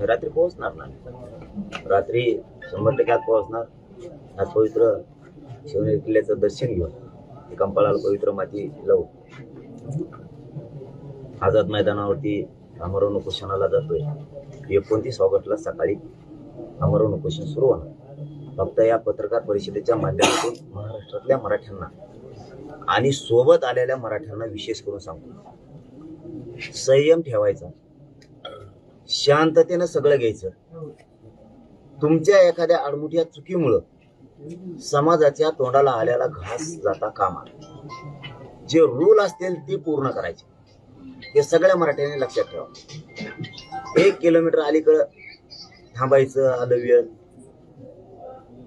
रात्री पोहोचणार ना. रात्री शंभर टक्के आत पोहोचणार. हा पवित्र शिवनेरी किल्ल्याचं दर्शन घेऊन कंपाळाला पवित्र माती लावू आझाद मैदानावरती अमरवण उपोषणाला जातोय. एकोणतीस ऑगस्टला सकाळी अमरवण उपोषण सुरू होणार. फक्त या पत्रकार परिषदेच्या माध्यमातून महाराष्ट्रातल्या मराठ्यांना आणि सोबत आलेल्या मराठ्यांना विशेष करून सांगतो. संयम ठेवायचा. शांततेनं सगळं घ्यायचं. तुमच्या एखाद्या आडमुठ्या चुकीमुळं समाजाच्या तोंडाला आलेला घास जाता कामा जे रूल असतील ते पूर्ण करायचे. हे सगळ्या मराठ्यांनी लक्षात ठेवा. एक किलोमीटर अलीकडं थांबायचं आलव्य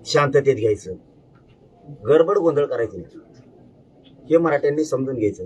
शांततेत घ्यायचं. गडबड गोंधळ करायचं हे मराठ्यांनी समजून घ्यायचं.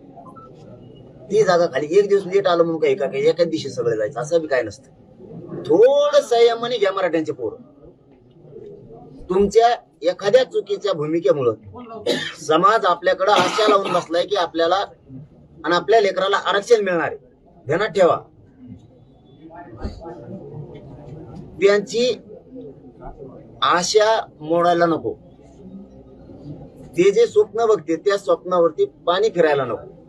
ती जागा खाली एक दिवस लेट आलं म्हणून काही का एका एकाच दिवशी सगळं जायचं. असं बी काय नसतं. थोडं संयमाने घ्या मराठ्यांचे पोर. तुमच्या एखाद्या चुकीच्या भूमिकेमुळं समाज आपल्याकडं आशा लावून बसलाय की आपल्याला आणि आपल्या लेकराला आरक्षण मिळणार आहे. ध्यानात ठेवा. त्यांची आशा मोडायला नको. ते जे स्वप्न बघते त्या स्वप्नावरती पाणी फिरायला नको.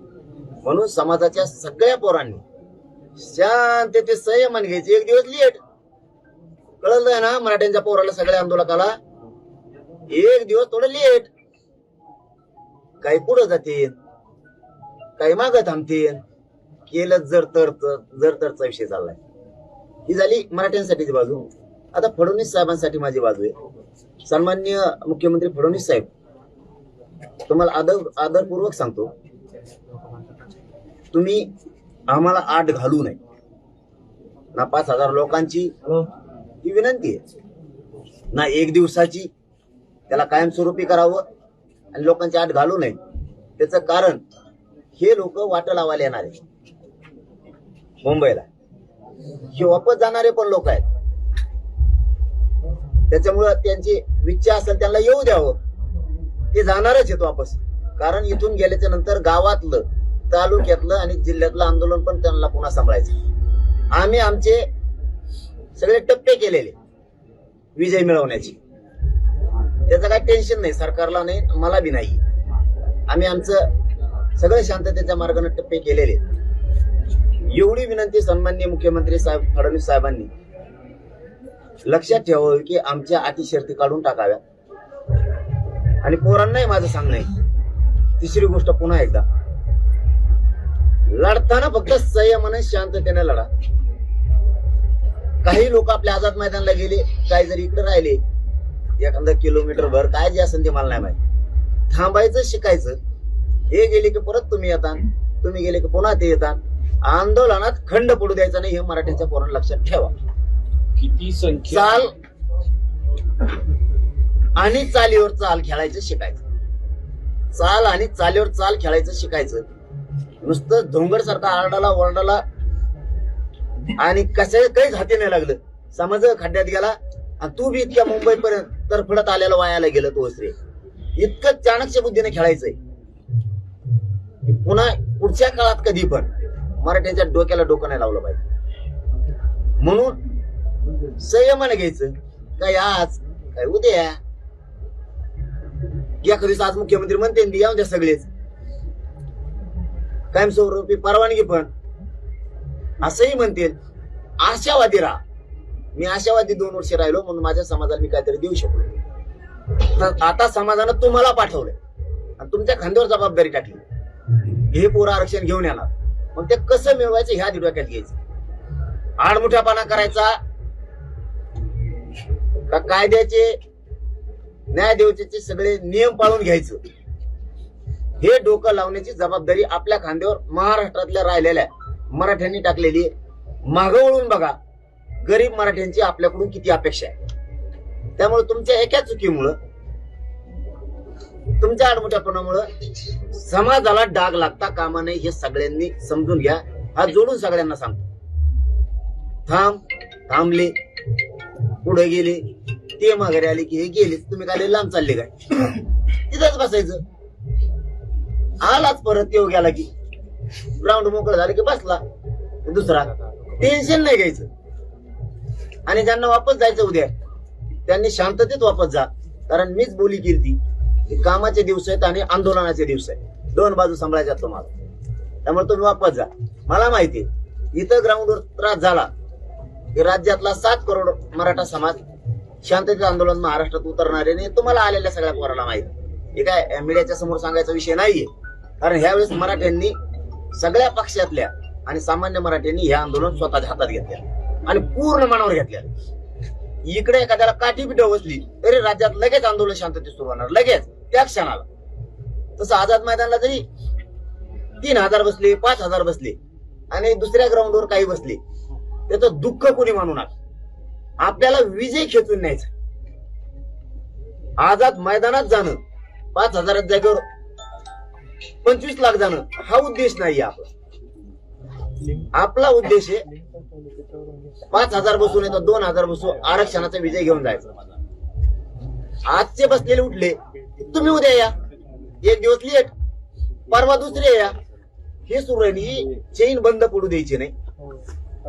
म्हणून समाजाच्या सगळ्या पोरांनी शांतते संयमान घ्यायचे. एक दिवस लेट कळलं ना मराठ्यांच्या पोराला सगळ्या आंदोलकाला? एक दिवस थोडं लेट काही पुढं जातील काही मागं थांबतील. केलं जर तर जर तरचा विषय चाललाय. ही झाली मराठ्यांसाठीची बाजू. आता फडणवीस साहेबांसाठी माझी बाजू आहे. सन्मान्य मुख्यमंत्री फडणवीस साहेब तुम्हाला आदर आदरपूर्वक सांगतो. तुम्ही आम्हाला आठ घालू नये. ना पाच हजार लोकांची. ही विनंती आहे. ना एक दिवसाची त्याला कायमस्वरूपी करावं आणि लोकांची आठ घालू नये. त्याचं कारण हे लोक वाट लावायला येणार आहे मुंबईला. हे वापस जाणारे पण लोक आहेत. त्याच्यामुळं त्यांची इच्छा असेल त्यांना येऊ द्यावं. ते जाणारच आहेत वापस. कारण इथून गेल्याच्यानंतर गावातलं तालुक्यातलं आणि जिल्ह्यातलं आंदोलन पण त्यांना पुन्हा सांभाळायचं. आम्ही आमचे सगळे टप्पे केलेले विजय मिळवण्याची. त्याचं काही टेन्शन नाही सरकारला नाही मला बी नाही. आम्ही आमचं सगळे शांततेच्या मार्गाने टप्पे केलेले. एवढी विनंती सन्माननीय मुख्यमंत्री साहेब फडणवीस साहेबांनी. लक्षात ठेवावं की आमच्या अटी शर्ती काढून टाकाव्या आणि पोरांनाही माझं सांगणं आहे. तिसरी गोष्ट पुन्हा एकदा. लढताना फक्त संयमाने शांततेने लढा. काही लोक आपल्या आझाद मैदानला गेले काही जरी इकडे राहिले एखादा किलोमीटर भर काय जे असेल ते मला नाही माहिती. थांबायचं शिकायचं. हे गेले की परत तुम्ही येता तुम्ही गेले की पुन्हा ते येतात आंदोलनात खंड पडू द्यायचा नाही हे मराठ्यांच्या पोरांना लक्षात ठेवा. किती संख्या? चाल आणि चालीवर चाल खेळायचं शिकायचं. चाल आणि चालीवर चाल खेळायचं शिकायचं. नुसतं धोंगड सारखा आरडाला ओरडाला. आणि कशा काहीच हाती नाही लागलं. समज खड्ड्यात गेला आणि तू बी इतक्या मुंबई पर्यंत तरफडत आलेला वायाला गेलं तो रे. इतकं चाणक्य बुद्धीने खेळायचंय. पुन्हा पुढच्या काळात कधी पण मराठ्यांच्या डोक्याला डोकं नाही लावलं पाहिजे. म्हणून संयमाने घ्यायचं. काय आज काय उद्या? या दिवस आज मुख्यमंत्री म्हणते या येऊन द्या सगळेच. कायमस्वरूपी परवानगी पण. असंही म्हणतील आशावादी राहा. मी आशावादी दोन वर्ष राहिलो म्हणून माझ्या समाजाला मी काहीतरी देऊ शकलो तर आता समाजानं तुम्हाला पाठवलंय. आणि तुमच्या खांद्यावर जबाबदारी टाकली. हे पोरं आरक्षण घेऊन येणार. मग ते कसं मिळवायचं ह्या डोक्यात घ्यायचं. आडमुठ्यापणा करायचा. का कायद्याचे न्याय देवतेचे सगळे नियम पाळून घ्यायचं. हे डोकं लावण्याची जबाबदारी आपल्या खांद्यावर महाराष्ट्रातल्या राहिलेल्या मराठ्यांनी टाकलेली मागं वळून बघा गरीब मराठ्यांची आपल्याकडून किती अपेक्षा आहे. त्यामुळे तुमच्या एका चुकीमुळं तुमच्या आडमोठ्यापणामुळं समाजाला डाग लागता कामा नये हे सगळ्यांनी समजून घ्या. हा जोडून सगळ्यांना सांगतो. थांब थांबले पुढे गेले ते माघारी आले की हे गेले तुम्ही काय लांब चालले काय? तिथंच बसायचं. आलाच परत येऊ गेला की. ग्राउंड मोकळं झालं की बसला. दुसरा. टेन्शन नाही घ्यायचं. आणि ज्यांना वापस जायचं उद्या त्यांनी शांततेत वापस जा. कारण मीच बोली केली की कामाचे दिवस आहेत आणि आंदोलनाचे दिवस आहेत. दोन बाजू सांभाळायच्या तुम्हाला. त्यामुळे तुम्ही वापस जा. मला माहिती आहे, इथं ग्राउंडवर त्रास झाला. की राज्यातला सात करोड मराठा समाज शांततेचं आंदोलन महाराष्ट्रात उतरणारे नाही तुम्हाला आलेल्या सगळ्या पोराला माहिती हे काय मीडियाच्या समोर सांगायचा विषय नाहीये. कारण ह्यावेळेस मराठ्यांनी सगळ्या पक्षातल्या आणि सामान्य मराठ्यांनी हे आंदोलन स्वतःच्या हातात घेतले. आणि पूर्ण मनावर घेतल्या इकडे एखाद्याला काठी पिठ बसली तरी राज्यात लगेच आंदोलन शांततेत सुरू होणार. लगेच. त्या क्षणाला. तसं आझाद मैदानला जरी तीन हजार बसले पाच हजार बसले आणि दुसऱ्या ग्राउंडवर काही बसले त्याचं दुःख कोणी मानू नका. आपल्याला विजय खेचून न्यायचा आझाद मैदानात जाणं पाच हजारात जागेवर पंचवीस लाख जाणं हा उद्देश नाही आपला. आपला उद्देश आहे पाच हजार बसून येतात दोन हजार बसून आरक्षणाचा विजय घेऊन जायचा. आजचे बसलेले उठले तुम्ही उद्या या. एक दिवस लेट परवा दुसरे या. हे सुरणी ही चेन बंद पडू द्यायची नाही.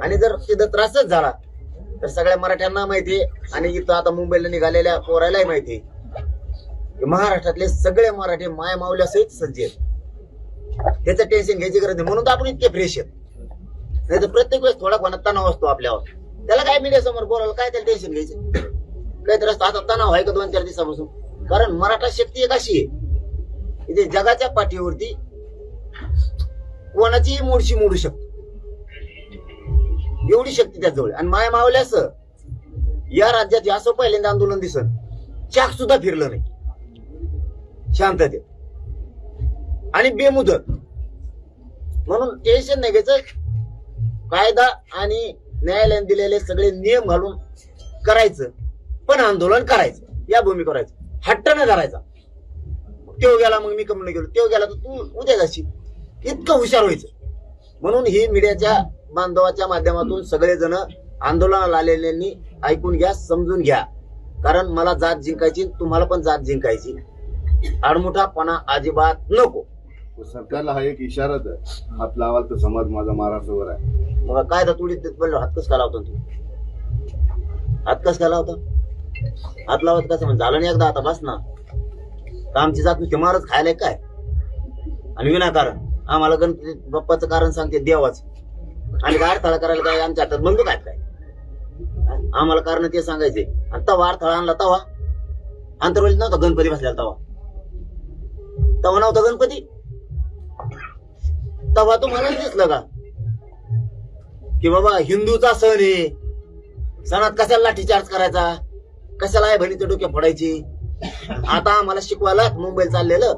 आणि जर तिथं त्रासच झाला तर सगळ्या मराठ्यांना माहितीये आणि इथं आता मुंबईला निघालेल्या पोरायलाही माहितीये महाराष्ट्रातले सगळे मराठी माय मावल्या सहित सज्ज आहेत. त्याचं टेन्शन घ्यायची गरज नाही. म्हणून तर आपण इतके फ्रेश आहेत. नाही तर प्रत्येक वेळेस थोडा कोणा तणाव असतो आपल्यावर. त्याला काय मीडिया समोर बोलायला काय त्याला टेन्शन घ्यायचं? काहीतरी असतं. आता तणाव आहे का दोन चार दिवसापासून? कारण मराठा शक्ती एक अशी आहे. इथे जगाच्या पाठीवरती कोणाचीही मोडशी मोडू शकतो एवढी शक्ती त्याजवळ आणि माया मावल्यास या राज्यात असं पहिल्यांदा आंदोलन दिसन चाक सुद्धा फिरलं नाही. शांततेत आणि बेमुदत. म्हणून टेन्शन नाही घ्यायचं. कायदा आणि न्यायालयाने दिलेले सगळे नियम घालून करायचं. पण आंदोलन करायचं. या भूमी करायचं. हट्ट न धरायचा. गेला मग मी कमी गेलो. तेव गेला तर तू उद्या जाशील. इतकं हुशार व्हायचं. म्हणून ही मीडियाच्या बांधवाच्या माध्यमातून सगळेजण आंदोलनाला आलेल्यांनी ऐकून घ्या समजून घ्या. कारण मला जात जिंकायची तुम्हाला पण जात जिंकायची. आडमुठापणा अजिबात नको. सरकारला हा एक इशाराच आहे हात लावाल तर समाज माझा महाराष्ट्रावर आहे. मग काय तर तुडी बोललो हात कस का लावतो तू? हात कस का लावतो? हात लावत कसं? म्हणजे झालं नाही एकदा आता बस ना. तर आमची जात नुसती मारच खायला काय? आणि विनाकारण. आम्हाला गणपती बाप्पाचं कारण सांगते देवाचं. आणि अडथळा करायला काय आमच्या हातात बंदूक आहेत काय? आम्हाला कारण ते सांगायचे. आणि तवा अडथळा आणला तवा? अंतरवलीत नव्हता गणपती बसलेला तवा? तवा नव्हता गणपती? तवा तुम्हाला दिसलं का? की बाबा हिंदूचा सण आहे. सणात कशाला लाठीचार्ज करायचा? कशाला आहे बहिणीचे डोके फोडायची? आता आम्हाला शिकवायला मुंबईला चाललेलं.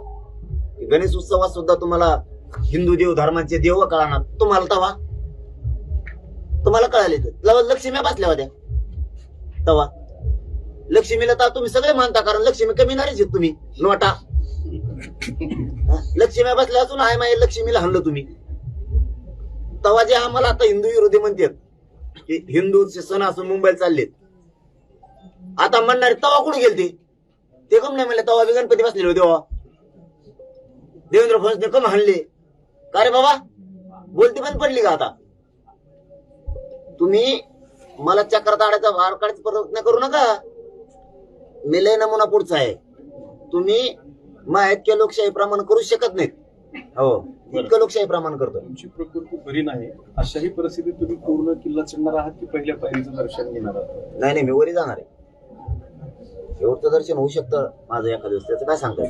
गणेश उत्सवात सुद्धा तुम्हाला हिंदू देव धर्मांचे देव कळणार. तुम्हाला तवा? तुम्हाला कळाले तर. लक्ष्मी बसल्या होत्या. तवा. लक्ष्मीला तर तुम्ही सगळे मानता कारण लक्ष्मी कमी नाही तुम्ही. नोटा. लक्ष्मी बसल्या असून आहे माय लक्ष्मीला हाणलं तुम्ही. तवा जे आम्हाला आता हिंदू विरोधी म्हणतात की हिंदूचे सण असून मुंबईला चाललेत. आता म्हणणारे तवा कुठे गेलते? ते कम नाही म्हणले तवा बी गणपती बसलेले होते देवेंद्र फडणवीस कम हाणले? का रे बाबा? बोलती पण पडली का आता? तुम्ही मला चक्रात आडायचा भार काढायचा प्रयत्न करू नका. मी नमुना पुढचा आहे. तुम्ही मग इतक्या लोकशाही प्रमाण करू शकत नाहीत. हो इतकं लोकशाही प्रमाण करतो तुमची प्रकृती बरी नाही. अशाही परिस्थितीत तुम्ही पूर्ण किल्ला चढणार आहात की पहिल्या पायरीचं दर्शन घेणार आहात? नाही नाही मी वरी जाणार आहे. शेवटचं दर्शन होऊ शकतं माझं एखाद्या दिवस त्याचं काय सांगताय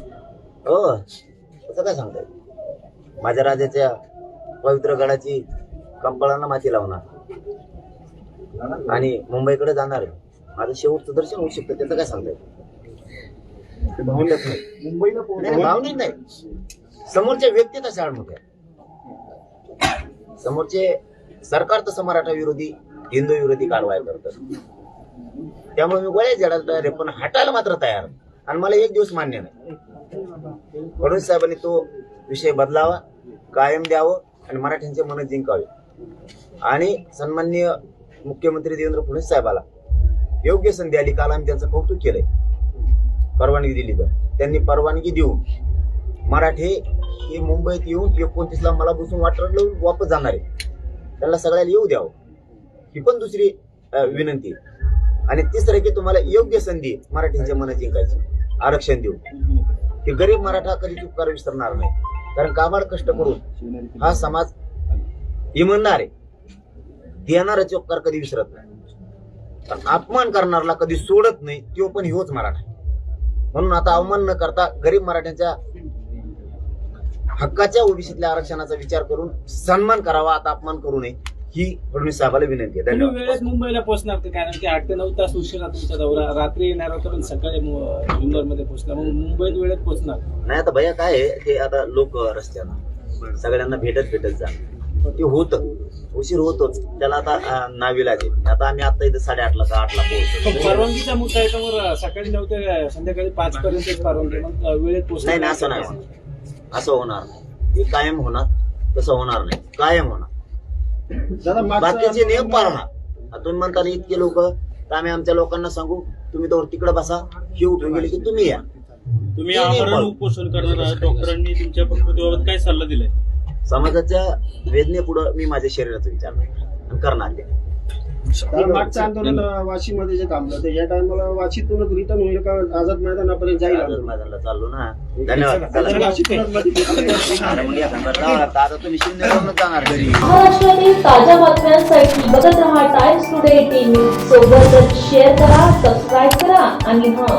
हो त्याचं काय सांगताय माझ्या राजाच्या पवित्र गडाची कंपाळांना माती लावणार. आणि मुंबईकडे जाणार आहे. माझं शेवटचं दर्शन होऊ शकतं त्याचं काय सांगताय ते नाही. मुंबईला नाही, भावनिक नाही. समोरच्या व्यक्ती तशा आडमुख्या समोरचे सरकार तसं मराठा विरोधी हिंदू विरोधी कारवाया करतात त्यामुळे मी गोळ्या जडा तयार आहे पण हटायला मात्र तयार आहे. आणि मला एक दिवस मान्य नाही. फडणवीस साहेबांनी तो विषय बदलावा कायम द्यावं आणि मराठ्यांचे मन जिंकावे. आणि सन्माननीय मुख्यमंत्री देवेंद्र फडणवीस साहेबाला योग्य संधी आली. काल आम्ही त्यांचं कौतुक केलंय. परवानगी दिली तर. त्यांनी परवानगी देऊन मराठे हे मुंबईत येऊन एकोणतीसला मला बसून वाटलं वापस जाणार आहे. त्यांना सगळ्याला येऊ द्यावं. ही पण दुसरी विनंती आणि तिसरं की तुम्हाला योग्य संधी मराठीच्या मनात जिंकायची. आरक्षण देऊ हे गरीब मराठा कधी उपकार विसरणार नाही. कारण कामाड कष्ट करून हा समाज इमानदार आहे. देणाराचे उपकार कधी विसरत नाही. पण अपमान करणारला कधी सोडत नाही तो पण ह्योच मराठा म्हणून आता अवमान न करता गरीब मराठ्यांच्या हक्काच्या ओबीसीतल्या आरक्षणाचा विचार करून सन्मान करावा आता अपमान करू नये ही फडणवीस साहेबाला विनंती आहे. धन्यवाद. वेळेत मुंबईला पोहोचणार का? कारण की आठ ते नऊ तास उशिरा तुमचा दौरा रात्री येणार होता पण सकाळी इंदोरमध्ये पोहोचला मग मुंबईत वेळेत पोहोचणार. नाही आता भैया काय आहे ते आता लोक रस्त्यानं सगळ्यांना भेटत भेटत जा. ते होत. उशीर होतोच. त्याला आता नाविलाज आहे आता आम्ही आता इथं साडेआठला का आठला पोहोचतो परवानगीचा मुद्दा आहे त्यावर सकाळी नऊ ते संध्याकाळी पाच पर्यंतच परवानगी. मग वेळेत नाही नाही असं नाही होणार. असं होणार नाही. हे कायम होणार तसं होणार नाही. कायम होणार. बाकीचे नियम पाळणार. आता तुम्ही म्हणता ना इतके लोक तर आम्ही आमच्या लोकांना सांगू तुम्ही तर तिकडे बसा ही उठून गेली की तुम्ही या. तुम्ही आमरण. उपोषण करणार आहात. डॉक्टरांनी तुमच्या प्रकृतीबाबत काय सल्ला दिलाय? समाजाच्या वेदनेपुढं मी माझ्या शरीराचा विचार नाही. आणि करणार ते. मागचं आंदोलन वाशीमध्ये जे थांबलं तर या टायमाला वाशीतूनच रिटर्न होईल का? आझाद मैदानापर्यंत जाईल आझाद? मैदानाला चाललो ना. धन्यवाद. आता तुम्ही जाणार घरी. महाराष्ट्रातील ताज्या बातम्यांसाठी बघत रहा टाइम्स टुडे टीव्ही सोबतच शेअर करा सबस्क्राईब करा आणि हां